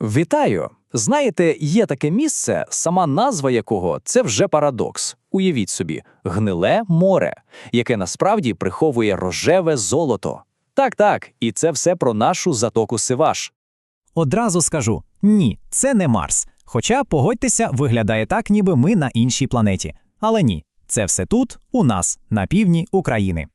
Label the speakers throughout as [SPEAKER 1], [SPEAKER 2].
[SPEAKER 1] Вітаю! Знаєте, є таке місце, сама назва якого це вже парадокс. Уявіть собі, гниле море, яке насправді приховує рожеве золото. Так, так, і це все про нашу затоку Сиваш.
[SPEAKER 2] Одразу скажу: ні, це не Марс. Хоча, погодьтеся, виглядає так, ніби ми на іншій планеті. Але ні, це все тут, у нас, на півдні України.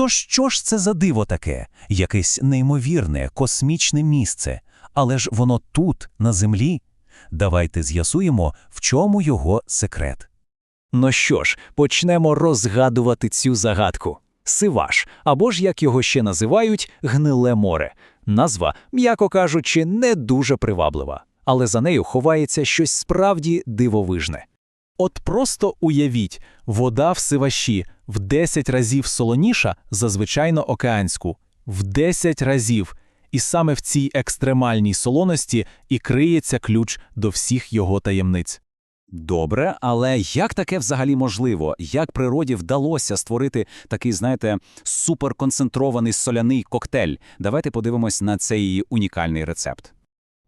[SPEAKER 3] То що ж це за диво таке? Якесь неймовірне, космічне місце. Але ж воно тут, на землі. Давайте з'ясуємо, в чому його секрет.
[SPEAKER 1] Ну що ж, почнемо розгадувати цю загадку. Сиваш, або ж як його ще називають, гниле море. Назва, м'яко кажучи, не дуже приваблива, але за нею ховається щось справді дивовижне.
[SPEAKER 4] От просто уявіть, вода в Сиваші в 10 разів солоніша за звичайно океанську. В 10 разів. І саме в цій екстремальній солоності і криється ключ до всіх його таємниць.
[SPEAKER 5] Добре, але як таке взагалі можливо? Як природі вдалося створити такий, знаєте, суперконцентрований соляний коктейль? Давайте подивимось на цей унікальний рецепт.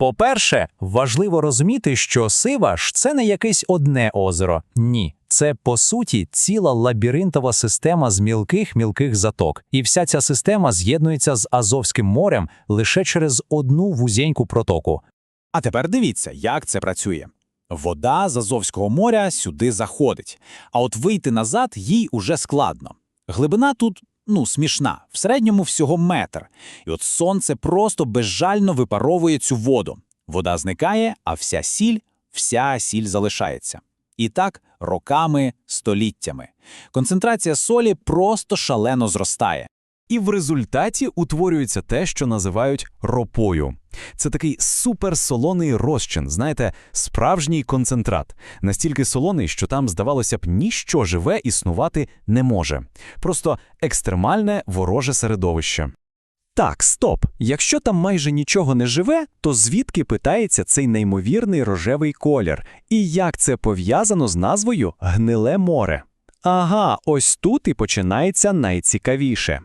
[SPEAKER 1] По-перше, важливо розуміти, що Сиваш – це не якесь одне озеро. Ні. Це, по суті, ціла лабіринтова система з мілких-мілких заток. І вся ця система з'єднується з Азовським морем лише через одну вузеньку протоку.
[SPEAKER 6] А тепер дивіться, як це працює. Вода з Азовського моря сюди заходить, а от вийти назад їй уже складно. Глибина тут, ну, смішна, в середньому всього метр. І от сонце просто безжально випаровує цю воду. Вода зникає, а вся сіль, вся сіль залишається. І так роками, століттями. Концентрація солі просто шалено зростає.
[SPEAKER 4] І в результаті утворюється те, що називають ропою. Це такий суперсолоний розчин, знаєте, справжній концентрат. Настільки солоний, що там, здавалося б, ніщо живе існувати не може. Просто екстремальне вороже середовище.
[SPEAKER 2] Так, стоп. Якщо там майже нічого не живе, то звідки питається цей неймовірний рожевий колір? І як це пов'язано з назвою Гниле море? Ага, ось тут і починається найцікавіше.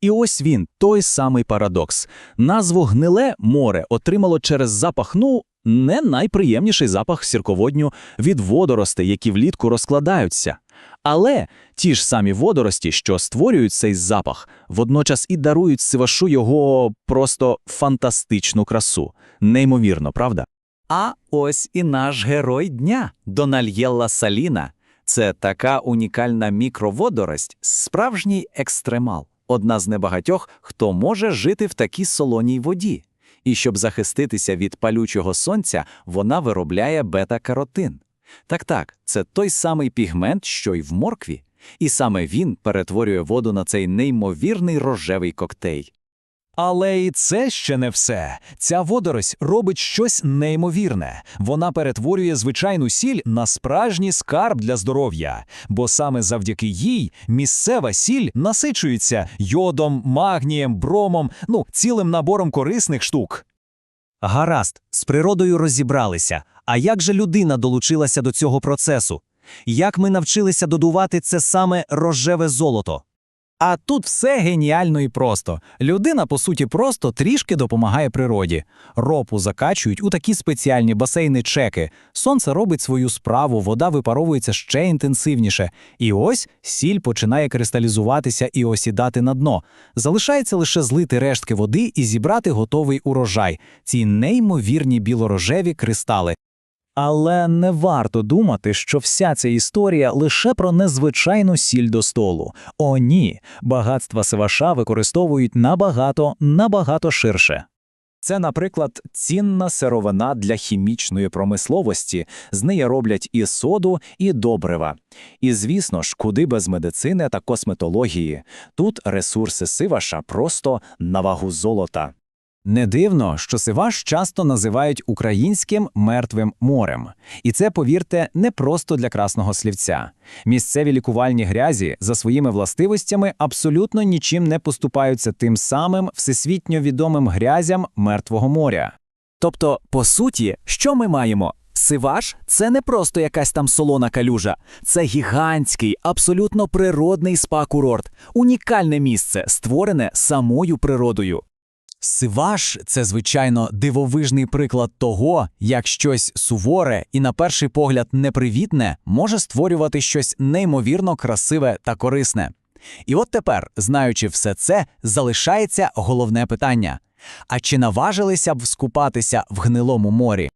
[SPEAKER 1] І ось він, той самий парадокс. Назву гниле море отримало через запах, ну, не найприємніший запах сірководню від водоростей, які влітку розкладаються. Але ті ж самі водорості, що створюють цей запах, водночас і дарують сивашу його просто фантастичну красу. Неймовірно, правда? А ось і наш герой дня Дональєлла Саліна. Це така унікальна мікроводорость, справжній екстремал. Одна з небагатьох, хто може жити в такій солоній воді. І щоб захиститися від палючого сонця, вона виробляє бета-каротин. Так-так, це той самий пігмент, що й в моркві. І саме він перетворює воду на цей неймовірний рожевий коктейль.
[SPEAKER 2] Але і це ще не все. Ця водорось робить щось неймовірне. Вона перетворює звичайну сіль на справжній скарб для здоров'я, бо саме завдяки їй місцева сіль насичується йодом, магнієм, бромом, ну, цілим набором корисних штук. Гаразд, з природою розібралися. А як же людина долучилася до цього процесу? Як ми навчилися додувати це саме рожеве золото? А тут все геніально і просто. Людина, по суті, просто трішки допомагає природі. Ропу закачують у такі спеціальні басейни чеки. Сонце робить свою справу, вода випаровується ще інтенсивніше. І ось сіль починає кристалізуватися і осідати на дно. Залишається лише злити рештки води і зібрати готовий урожай, ці неймовірні білорожеві кристали. Але не варто думати, що вся ця історія лише про незвичайну сіль до столу. О, ні, багатства Севаша використовують набагато, набагато ширше. Це, наприклад, цінна сировина для хімічної промисловості. З неї роблять і соду, і добрива. І, звісно ж, куди без медицини та косметології. Тут ресурси Сиваша просто на вагу золота. Не дивно, що Сиваш часто називають українським мертвим морем. І це, повірте, не просто для красного слівця. Місцеві лікувальні грязі за своїми властивостями абсолютно нічим не поступаються тим самим всесвітньо відомим грязям Мертвого моря. Тобто, по суті, що ми маємо? Сиваш це не просто якась там солона калюжа, це гігантський, абсолютно природний спа-курорт, унікальне місце, створене самою природою.
[SPEAKER 6] Сиваш це, звичайно, дивовижний приклад того, як щось суворе і, на перший погляд, непривітне може створювати щось неймовірно красиве та корисне. І от тепер, знаючи все це, залишається головне питання: а чи наважилися б скупатися в гнилому морі?